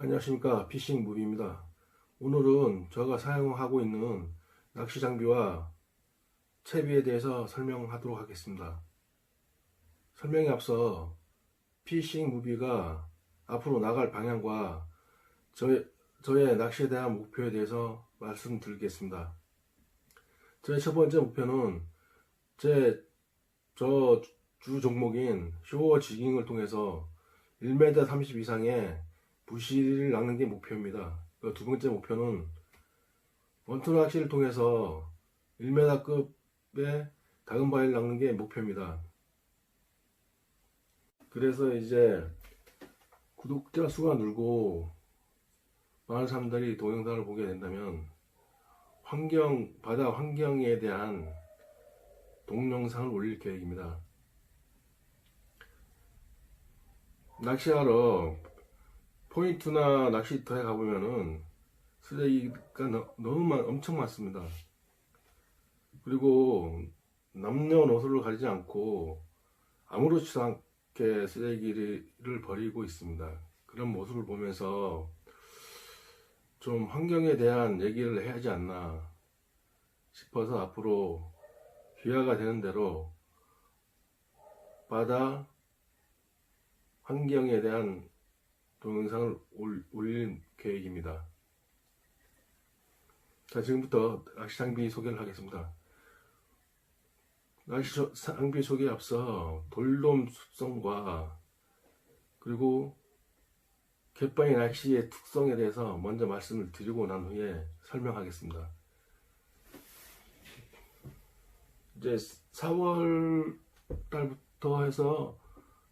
안녕하십니까 피싱 무비입니다. 오늘은 제가 사용하고 있는 낚시 장비와 채비에 대해서 설명하도록 하겠습니다. 설명에 앞서 피싱 무비가 앞으로 나갈 방향과 저의, 저의 낚시에 대한 목표에 대해서 말씀드리겠습니다. 저의 첫 번째 목표는 제 저 주 종목인 쇼어 지깅을 통해서 1m 30 이상의 부시를 낚는 게 목표입니다. 그두 번째 목표는 원투 낚시를 통해서 1m급의 다금 바위를 낚는 게 목표입니다. 그래서 이제 구독자 수가 늘고 많은 사람들이 동영상을 보게 된다면 환경, 바다 환경에 대한 동영상을 올릴 계획입니다. 낚시하러 포인트나 낚시터에 가보면은 쓰레기가 너, 무 많, 엄청 많습니다. 그리고 남녀노소를 가리지 않고 아무렇지도 않게 쓰레기를 버리고 있습니다. 그런 모습을 보면서 좀 환경에 대한 얘기를 해야 하지 않나 싶어서 앞으로 기회가 되는 대로 바다 환경에 대한 동영상을 올, 올릴 계획입니다. 자, 지금부터 낚시 장비 소개를 하겠습니다. 낚시 조- 장비 소개에 앞서 돌돔 습성과 그리고 갯바위 낚시의 특성에 대해서 먼저 말씀을 드리고 난 후에 설명하겠습니다. 이제 4월 달부터 해서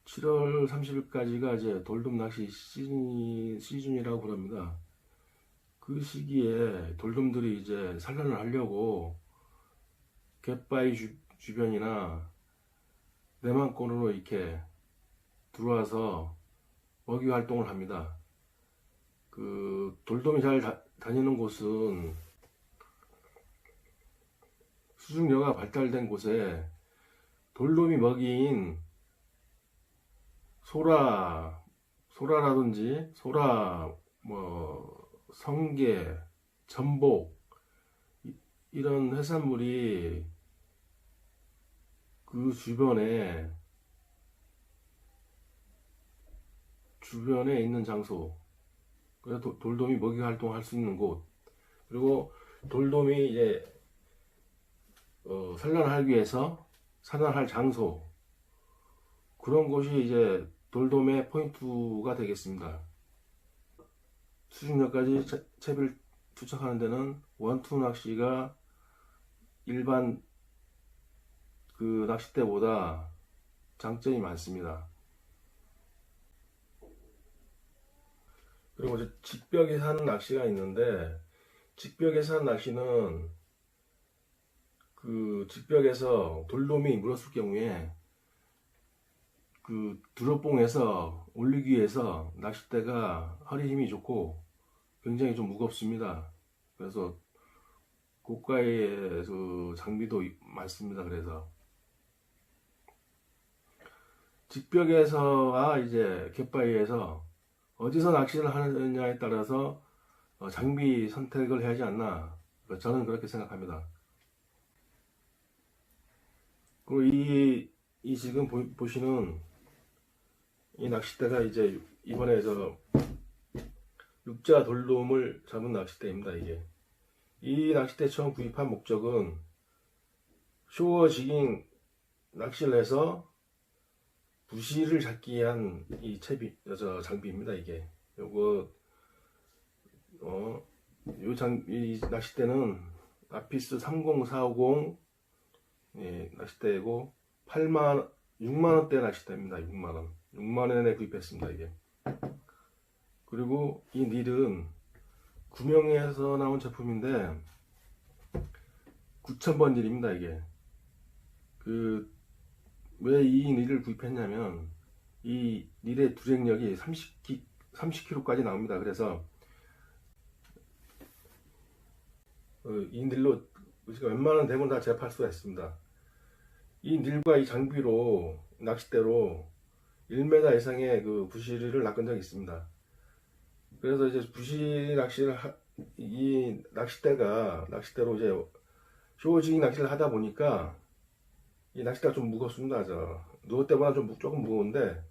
7월 30일까지가 이제 돌돔 낚시 시즌이, 시즌이라고 그럽니다. 그 시기에 돌돔들이 이제 산란을 하려고 갯바위 주, 주변이나 내만권으로 이렇게 들어와서 먹이 활동을 합니다. 그 돌돔이 잘 다, 다니는 곳은 수중료가 발달된 곳에 돌돔이 먹이인 소라, 소라라든지 소라, 뭐 성게, 전복 이- 이런 해산물이 그 주변에 주변에 있는 장소 그래서 도- 돌돔이 먹이 활동할 수 있는 곳. 그리고 돌돔이 이제 어, 산란하기 위해서 산란할 장소. 그런 곳이 이제 돌돔의 포인트가 되겠습니다. 수중력까지 채- 채비를 투척하는 데는 원투 낚시가 일반 그 낚싯대보다 장점이 많습니다. 그리고 이제 직벽에 사는 낚시가 있는데 직벽에서 하는 낚시는 그 직벽에서 돌돔이 물었을 경우에 그 드롭봉에서 올리기 위해서 낚싯대가 허리 힘이 좋고 굉장히 좀 무겁습니다. 그래서 고가의 그 장비도 많습니다. 그래서 직벽에서와 이제 갯바위에서 어디서 낚시를 하느냐에 따라서 어, 장비 선택을 해야 하지 않나 저는 그렇게 생각합니다. 그리고 이, 이 지금 보, 보시는 이 낚싯대가 이제 이번에 저 육자 돌돔을 잡은 낚싯대입니다. 이게 이 낚싯대 처음 구입한 목적은 쇼어 지깅 낚시를 해서 부시를 잡기 위한 이 채비 저 장비입니다. 이게 요거 어요 장이 낚싯대는 아피스 30450 예, 낚싯대이고 8만 6만 원대 낚싯대입니다. 6만 원. 6만 원에 구입했습니다. 이게. 그리고 이 닐은 구명에서 나온 제품인데 9,000번 닐입니다. 이게. 그 왜 이 닐을 구입했냐면 이 닐의 두랭력이 30기 30kg까지 나옵니다. 그래서 어, 이 닐로 웬만한 대문 다 제압할 수가 있습니다. 이 닐과 이 장비로 낚싯대로 1m 이상의 그 부시리를 낚은 적이 있습니다. 그래서 이제 부시 낚시를 하, 이 낚싯대가 낚싯대로 이제 쇼징 낚시를 하다 보니까 이 낚싯대가 좀 무겁습니다. 저 누워 때보다 좀 무- 조금 무거운데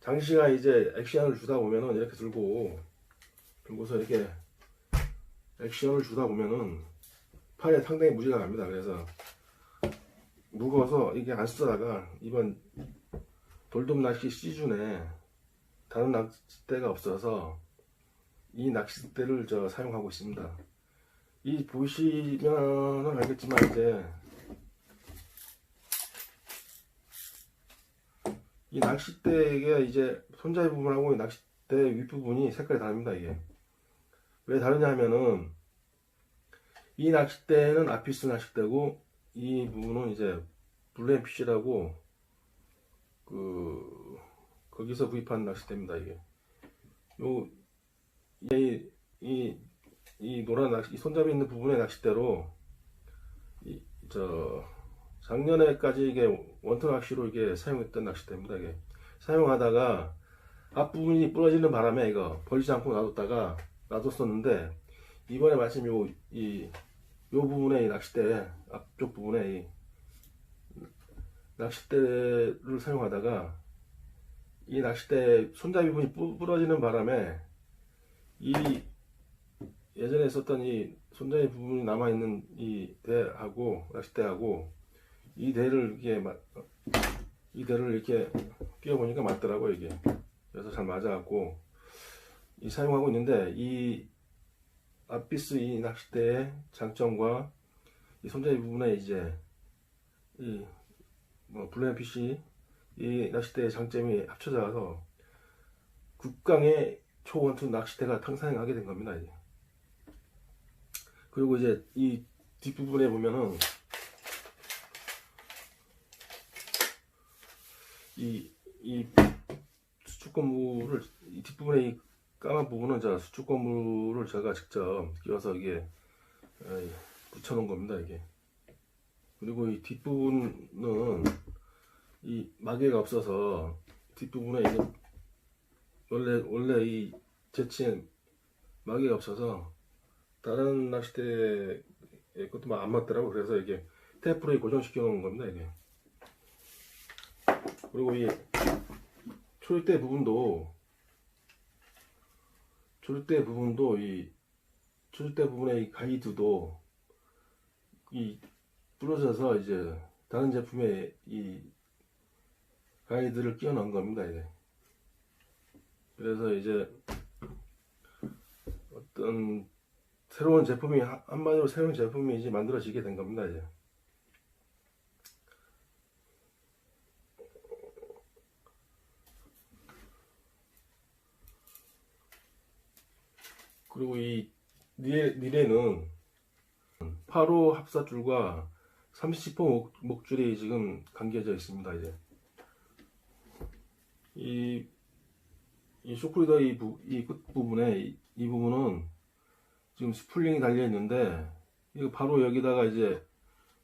장시간 이제 액션을 주다 보면은 이렇게 들고 들고서 이렇게 액션을 주다 보면은 팔에 상당히 무리가 갑니다. 그래서 무거워서 이게 안 쓰다가 이번 돌돔 낚시 시즌에 다른 낚싯대가 없어서 이 낚싯대를 저 사용하고 있습니다. 이 보시면은 알겠지만 이제 이 낚싯대가 이제 손잡이 부분하고 이 낚싯대 윗부분이 색깔이 다릅니다 이게 왜 다르냐 하면은 이 낚싯대는 아피스 낚싯대고 이 부분은 이제 블루앤피쉬라고 그 거기서 구입한 낚싯대입니다 이게 요 이, 이, 이 노란 낚시, 이 손잡이 있는 부분의 낚싯대로, 이, 저, 작년에까지 이게 원터 낚시로 이게 사용했던 낚싯대입니다, 이게. 사용하다가 앞부분이 부러지는 바람에 이거 버리지 않고 놔뒀다가 놔뒀었는데, 이번에 마침 요, 이, 요 부분에 이 낚싯대, 앞쪽 부분에 이 낚싯대를 사용하다가 이 낚싯대 손잡이 부분이 부- 부러지는 바람에 이 예전에 썼던 이 손잡이 부분이 남아 있는 이 대하고 낚싯대하고 이 대를 이렇게 마- 이 대를 이렇게 끼워 보니까 맞더라고 이게. 그래서 잘 맞아갖고 이 사용하고 있는데 이 아피스 이 낚싯대의 장점과 이 손잡이 부분에 이제 이 뭐 블루앤피쉬 이 낚싯대의 장점이 합쳐져서 국강의 초원투 낚싯대가 탄생하게 된 겁니다. 이제. 그리고 이제 이 뒷부분에 보면은 이, 이 수축 건물을 이 뒷부분에 이 까만 부분은 저 수축 건물을 제가 직접 끼워서 이게 붙여놓은 겁니다. 이게 그리고 이 뒷부분은 이 마개가 없어서 뒷부분에 이게 원래 원래 이 재치에 마개가 없어서 다른 낚싯대 것도 안 맞더라고. 그래서 이게 테이프로 고정시켜 놓은 겁니다 이게. 그리고 이 초리대 부분도 초리대 부분도 이 초리대 부분의 이 가이드도 이 부러져서 이제 다른 제품에 이 가이드를 끼워 넣은 겁니다 이게 그래서 이제 어떤 새로운 제품이 한- 한마디로 새로운 제품이 이제 만들어지게 된 겁니다 이제. 그리고 이 니레, 니레는 8호 합사줄과 30호 목, 목줄이 지금 감겨져 있습니다 이제. 이 이 쇼크리더 이, 부, 이 끝부분에 이, 이 부분은 지금 스플링이 달려 있는데 이거 바로 여기다가 이제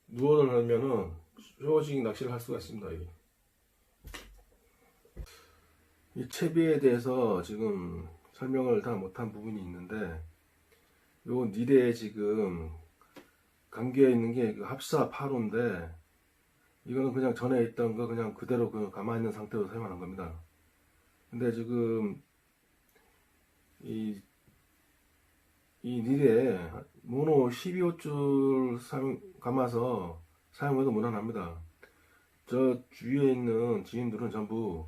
누워를 하면은 쇼징 낚시를 할 수가 있습니다. 이게. 이 채비에 대해서 지금 설명을 다 못한 부분이 있는데 요 니레에 지금 감겨 있는 게그 합사 8호인데 이거는 그냥 전에 있던 거 그냥 그대로 그 가만히 있는 상태로 사용하는 겁니다. 근데 지금 이, 이 닐에 모노 12호줄 사용, 감아서 사용해도 무난합니다. 저 주위에 있는 지인들은 전부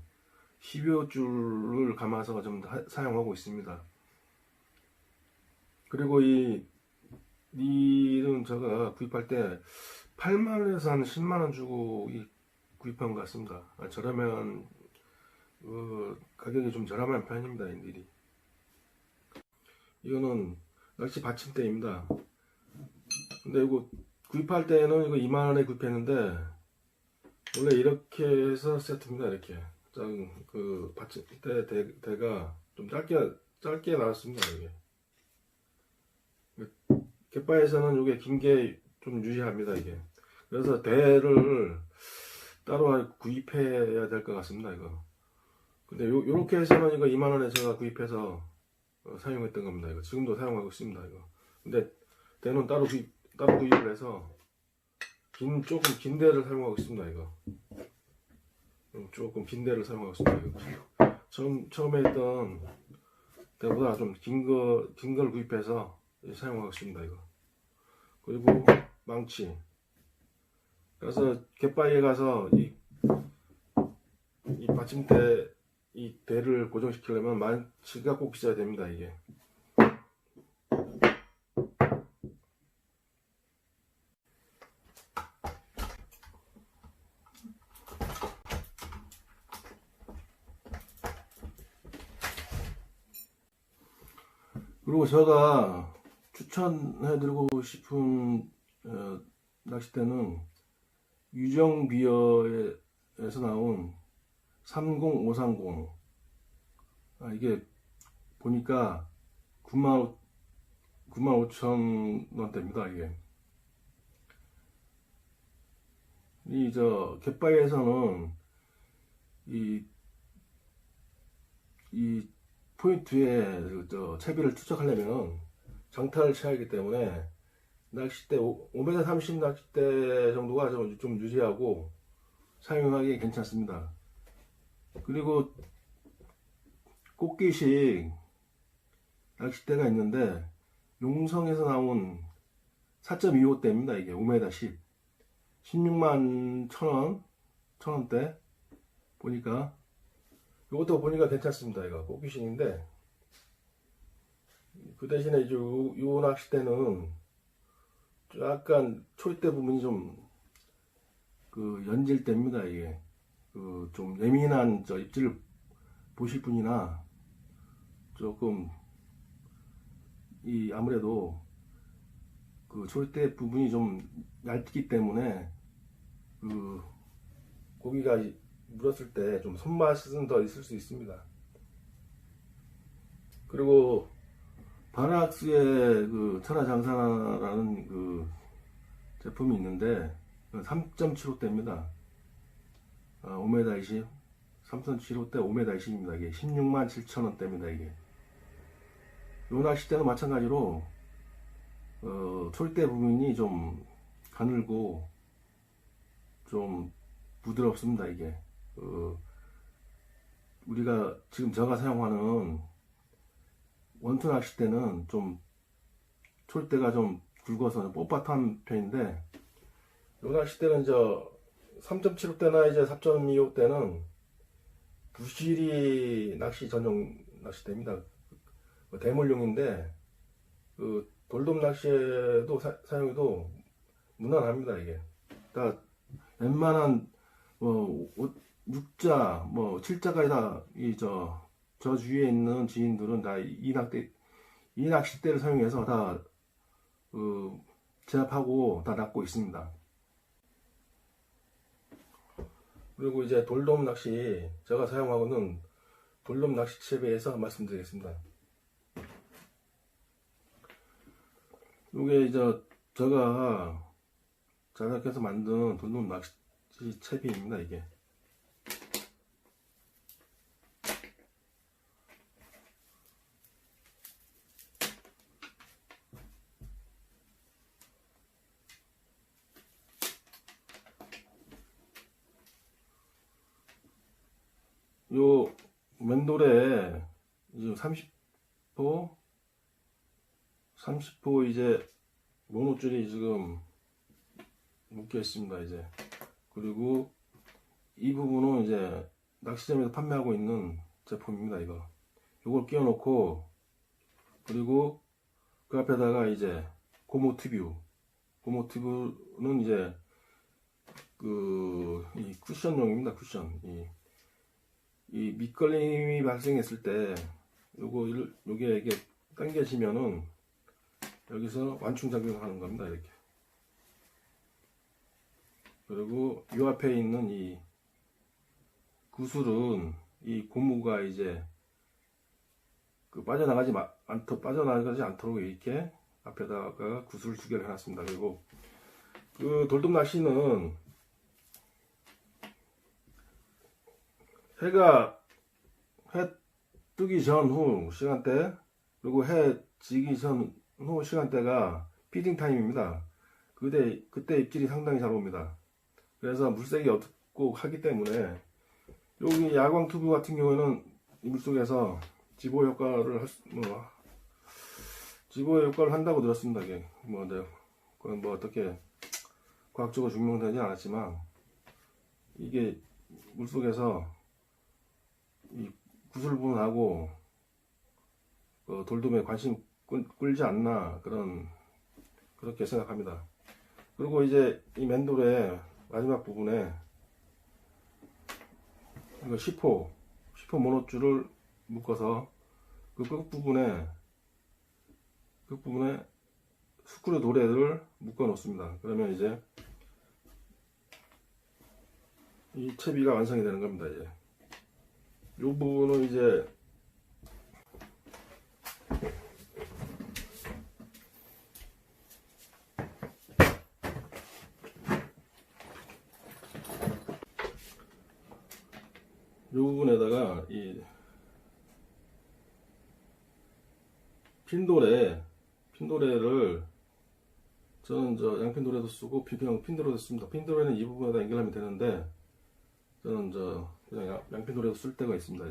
12호줄을 감아서 좀 하- 사용하고 있습니다. 그리고 이 닐은 제가 구입할 때 8만원에서 한 10만원 주고 이 구입한 것 같습니다. 아, 저라면 어, 가격이 좀 저렴한 편입니다, 이 닐이. 이거는 낚시 받침대입니다. 근데 이거 구입할 때는 이거 2만원에 구입했는데 원래 이렇게 해서 세트입니다, 이렇게. 짠, 그 받침대 대, 대가 좀 짧게 짧게 나왔습니다, 이게. 갯바에서는 이게 긴 게 좀 유리합니다, 이게. 그래서 대를 따로 구입해야 될 것 같습니다, 이거. 근데 요, 요렇게 해서는 이거 2만원에 제가 구입해서 어, 사용했던 겁니다. 이거 지금도 사용하고 있습니다. 이거. 근데 대는 따로 구입 따로 구입을 해서 긴 조금 긴 대를 사용하고 있습니다. 이거 음, 조금 긴 대를 사용하고 있습니다. 이거. 처음 처음에 했던 대보다 좀 긴 거 긴 걸 구입해서 사용하고 있습니다. 이거 그리고 망치. 그래서 갯바위에 가서 이, 이 받침대 이 대를 고정시키려면 망치가 꼭 있어야 됩니다. 이게. 그리고 제가 추천해드리고 싶은 어, 낚싯대는 유정비어에서 나온 30530 아, 이게 보니까 9만 9만 5천 원대입니다 이게. 이 저 갯바위에서는 이, 이 포인트에 그저 채비를 투척하려면 장타를 쳐야 하기 때문에 낚싯대 5m 30 낚싯대 정도가 좀, 좀 유리하고 사용하기 괜찮습니다. 그리고 꽃게식 낚싯대가 있는데 용성에서 나온 4.25대입니다. 이게 5m 10 16만 1,000원 1,000원대 보니까 이것도 보니까 괜찮습니다. 이거 꽃기신인데 그 대신에 이제 요, 요 낚싯대는 약간 초이대 부분이 좀 그 연질됩니다. 이게 그 좀 예민한 저 입질을 보실 분이나 조금 이 아무래도 그 초이대 부분이 좀 얇기 때문에 그 고기가 이- 물었을 때 좀 손맛은 더 있을 수 있습니다. 그리고 바락스의 그 천하장사라는 그 제품이 있는데 3.75대입니다. 아, 5m 20, 3.75대 5m 20입니다. 이게 16만 7천 원대입니다. 이게. 요 낚싯대는 마찬가지로 어, 철대 부분이 좀 가늘고 좀 부드럽습니다. 이게. 어, 우리가 지금 제가 사용하는 원투 낚싯대는 좀 촐대가 좀 굵어서 뻣뻣한 편인데 요 낚싯대는 저 3.75대나 이제 4.25대는 부실이 낚시 전용 낚싯대입니다. 그 대물용인데 그 돌돔 낚시에도 사, 사용해도 무난합니다 이게. 다 웬만한 뭐 6자 뭐 7자까지 다 이 저 저 주위에 있는 지인들은 다이 낚대 이 낚싯대를 사용해서 다 그, 제압하고 다 낚고 있습니다. 그리고 이제 돌돔 낚시 제가 사용하고는 돌돔 낚시채에 대해서 말씀드리겠습니다. 이게 이제 제가 자작해서 만든 돌돔 낚시 채비입니다. 이게. 요 맨돌에 지금 30호 30호 이제 모노줄이 지금 묶여 있습니다 이제. 그리고 이 부분은 이제 낚시점에서 판매하고 있는 제품입니다 이거. 요걸 끼워 놓고 그리고 그 앞에다가 이제 고무 튜브는 이제 그 이 쿠션용입니다 쿠션. 이 이 밑걸림이 발생했을 때 요거 일- 요게 이게 당겨지면은 여기서 완충 작용을 하는 겁니다 이렇게. 그리고 요 앞에 있는 이 구슬은 이 고무가 이제 그 빠져나가지 마, 않도 빠져나가지 않도록 이렇게 앞에다가 구슬 두 개를 해놨습니다. 그리고 그 돌돔 낚시는 해가 해 뜨기 전후 시간대 그리고 해 지기 전 후 시간대가 피딩 타임입니다. 그때 그때 입질이 상당히 잘 옵니다. 그래서 물색이 어둡고 하기 때문에 여기 야광 튜브 같은 경우에는 이 물속에서 지보 효과를 할 수, 뭐, 지보 효과를 한다고 들었습니다. 이게 뭐, 네, 그건 뭐 어떻게 과학적으로 증명되지 않았지만 이게 물 속에서 이 구슬 부분하고 그 돌돔에 관심 끌, 끌지 않나 그런 그렇게 생각합니다. 그리고 이제 이 맨돌의 마지막 부분에 이거 10호 10호 모노줄을 묶어서 그 끝 부분에 끝 부분에 스크류 도래를 묶어 놓습니다. 그러면 이제 이 채비가 완성이 되는 겁니다. 이제 이 부분은 이제 이 부분에다가 이 핀도레 핀도레를 저는 저 양핀도레도 쓰고 핀- 그냥 핀도레도 씁니다. 핀도레는 이 부분에다 연결하면 되는데 저는 저 양핀도레도 쓸 때가 있습니다.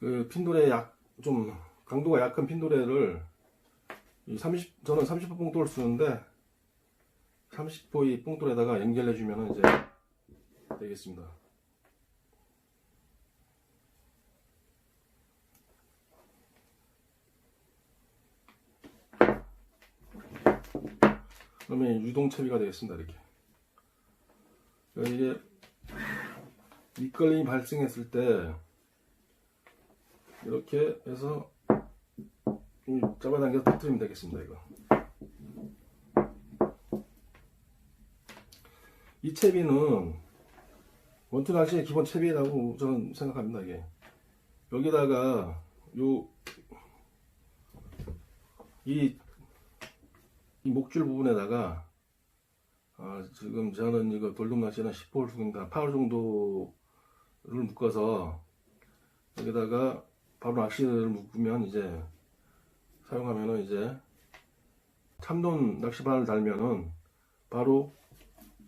그 핀도레 약 좀 강도가 약한 핀도레를 이 30, 저는 30호 뽕돌을 쓰는데 30호 이 뽕돌에다가 연결해 주면은 이제 되겠습니다. 그러면 유동 채비가 되겠습니다. 이렇게. 이게 밑걸림이 발생했을 때 이렇게 해서 이 잡아당겨서 터뜨리면 되겠습니다. 이거. 이 채비는 원투 낚시의 기본 채비라고 저는 생각합니다. 이게 여기다가 요 이 이 목줄 부분에다가 아, 지금 저는 이거 돌돔 낚시는 10홀 수경다 8홀 정도를 묶어서 여기다가 바로 낚시를 묶으면 이제 사용하면은 이제 참돔 낚시바를 달면은 바로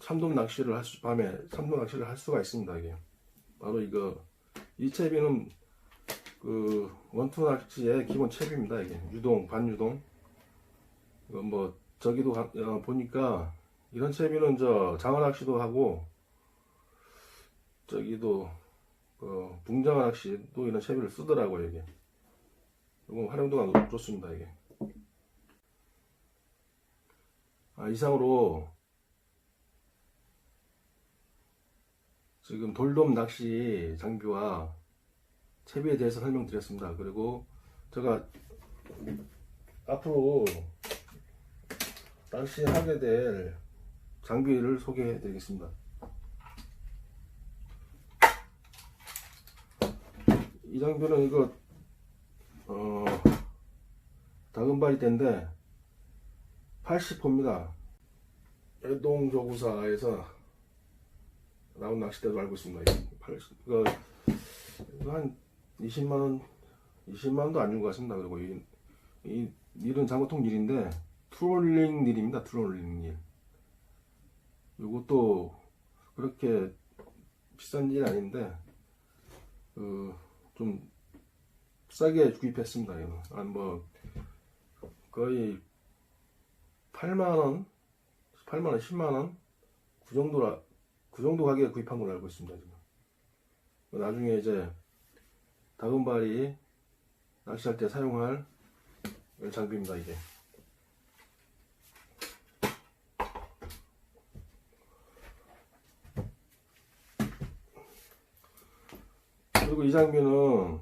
참돔 낚시를 할 수, 밤에 참돔 낚시를 할 수가 있습니다 이게. 바로 이거 이 채비는 그 원투 낚시의 기본 채비입니다 이게. 유동 반유동. 이거 뭐 저기도 가- 어, 보니까 이런 채비는 저 장어 낚시도 하고 저기도 그 붕장어 낚시도 이런 채비를 쓰더라고요 이게. 이거 활용도가 좋습니다 이게. 아, 이상으로 지금 돌돔 낚시 장비와 채비에 대해서 설명드렸습니다. 그리고 제가 앞으로 낚시하게 될 장비를 소개해 드리겠습니다. 이 장비는 이거 어 다금바리 때인데 80호입니다. 애동조구사에서 나온 낚싯대로 알고 있습니다. 이거 80, 이거, 한 20만원 20만원도 안준것 같습니다. 그리고 이, 이 닐은 장보통 닐인데 트롤링 닐입니다. 트롤링 닐. 요것도 그렇게 비싼 일 아닌데 그 좀 싸게 구입했습니다. 이거 한뭐 거의 8만 원, 8만 원, 10만 원그 정도라 그 정도 가격에 구입한 걸로 알고 있습니다. 지금. 나중에 이제 다금바리 낚시할 때 사용할 장비입니다. 이게. 그리고 이 장비는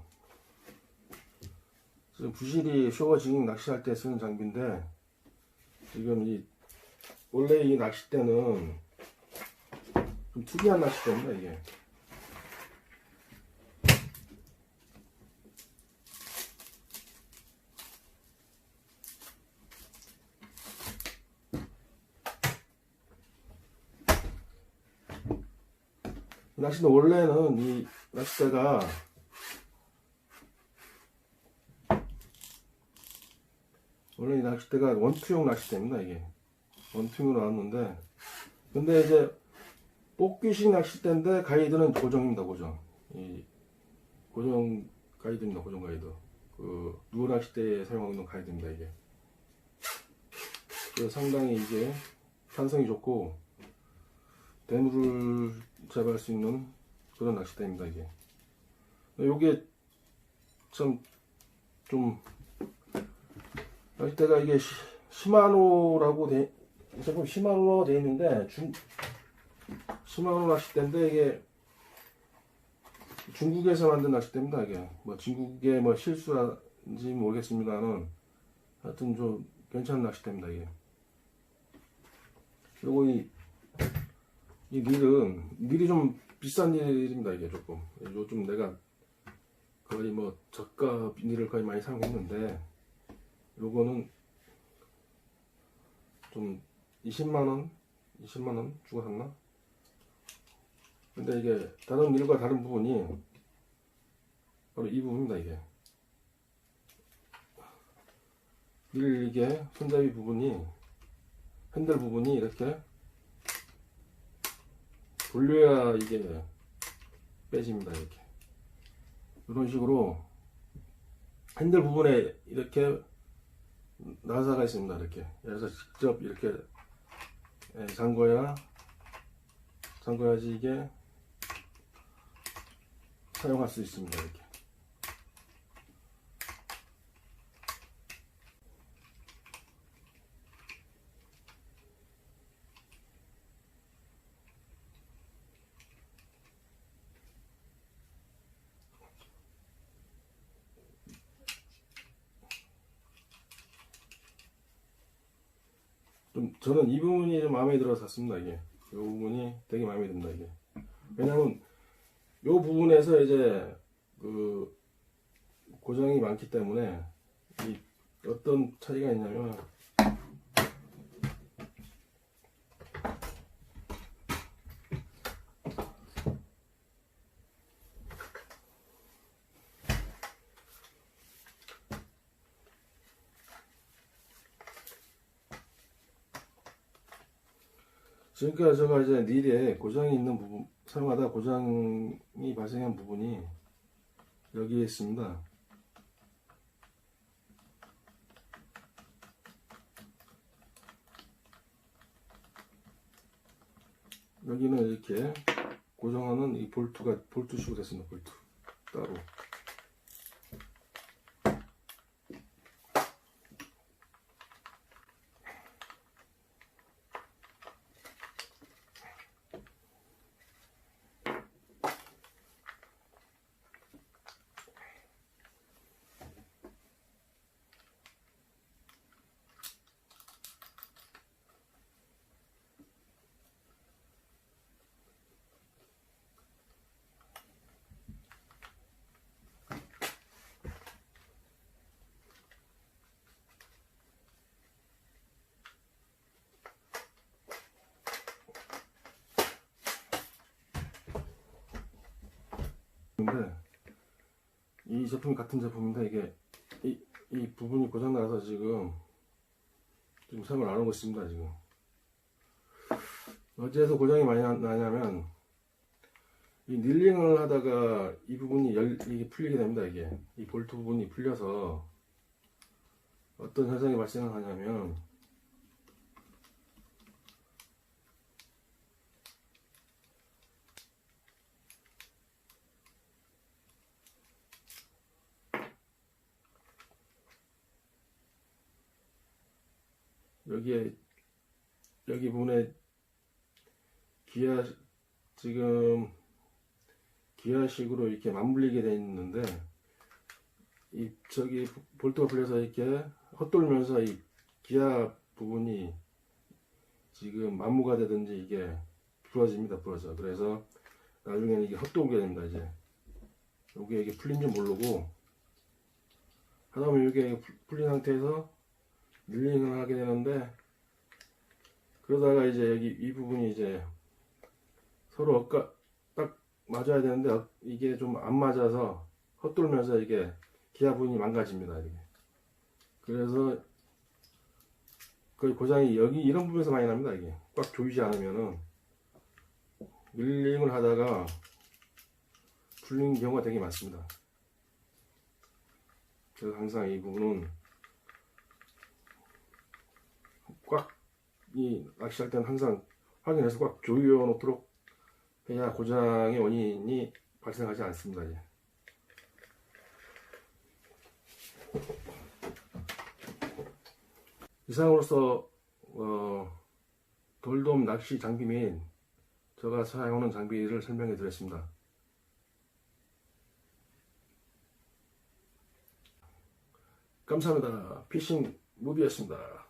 지금 부실이 징 낚시할 때 쓰는 장비인데 지금 이 원래 이 낚싯대는 좀 특이한 낚싯대입니다 이게. 이 낚싯대 원래는 이 낚싯대가 원래 이 낚싯대가 원투용 낚싯대입니다 이게. 원투용으로 나왔는데. 근데 이제 뽑기식 낚싯대인데 가이드는 고정입니다 고정. 이 고정 가이드입니다 고정 가이드. 그 누어 낚싯대에 사용하는 가이드입니다 이게. 그래서 상당히 이게 탄성이 좋고 대물을 잡을 수 있는 그런 낚싯대입니다 이게. 요게 참좀 낚싯대가 이게 시, 시마노라고 돼이 제품 시마노라고 돼 있는데 중 시마노 낚싯대인데 이게 중국에서 만든 낚싯대입니다 이게. 뭐 중국의 뭐 실수인지 모르겠습니다는 하여튼 좀 괜찮은 낚싯대입니다 이게. 그리고 이, 이 릴은 릴이 좀 비싼 릴입니다 이게 조금. 요즘 내가 거의 뭐 저가 릴을 거의 많이 사용했는데 요거는 좀 20만원 20만원 주고 샀나? 근데 이게 다른 릴과 다른 부분이 바로 이 부분입니다 이게. 릴 이게 손잡이 부분이 핸들 부분이 이렇게 돌려야 이게 빼집니다 이렇게. 이런 식으로 핸들 부분에 이렇게 나사가 있습니다 이렇게. 그래서 직접 이렇게 예, 잠궈야 잠궈야지 이게 사용할 수 있습니다 이렇게 좀 저는 이 부분이 좀 마음에 들어 샀습니다 이게. 이 부분이 되게 마음에 듭니다 이게. 왜냐면 이 부분에서 이제 그 고정이 많기 때문에 이 어떤 차이가 있냐면 지금까지 제가 이제 릴에 고장이 있는 부분 사용하다 고장이 발생한 부분이 여기에 있습니다. 여기는 이렇게 고정하는 이 볼트가 볼트식으로 됐습니다. 볼트 따로. 근데 이 제품이 같은 제품인데 이게 이, 이 부분이 고장 나서 지금 지금 사용을 안 하고 있습니다 지금. 어째서 고장이 많이 나- 나냐면 이 닐링을 하다가 이 부분이 열 이게 풀리게 됩니다 이게. 이 볼트 부분이 풀려서 어떤 현상이 발생하냐면 여기에 여기 부분에 기아 지금 기아식으로 이렇게 맞물리게 돼 있는데 이 저기 볼트가 풀려서 이렇게 헛돌면서 이 기아 부분이 지금 만무가 되든지 이게 부러집니다 부러져. 그래서 나중에는 이게 헛돌게 됩니다 이제. 요게 이게 풀린 줄 모르고 하다 보면 이게 풀린 상태에서 밀링을 하게 되는데 그러다가 이제 여기 이 부분이 이제 서로 엇가 딱 맞아야 되는데 어- 이게 좀 안 맞아서 헛돌면서 이게 기아 부분이 망가집니다 이게 그래서 거의 고장이 여기 이런 부분에서 많이 납니다. 이게 꽉 조이지 않으면은 밀링을 하다가 풀리는 경우가 되게 많습니다. 그래서 항상 이 부분은 꽉 이 낚시할 때는 항상 확인해서 꽉 조여 놓도록 해야 고장의 원인이 발생하지 않습니다. 이제. 이상으로서 어, 돌돔 낚시 장비 및 제가 사용하는 장비를 설명해 드렸습니다. 감사합니다. 피싱 무비였습니다.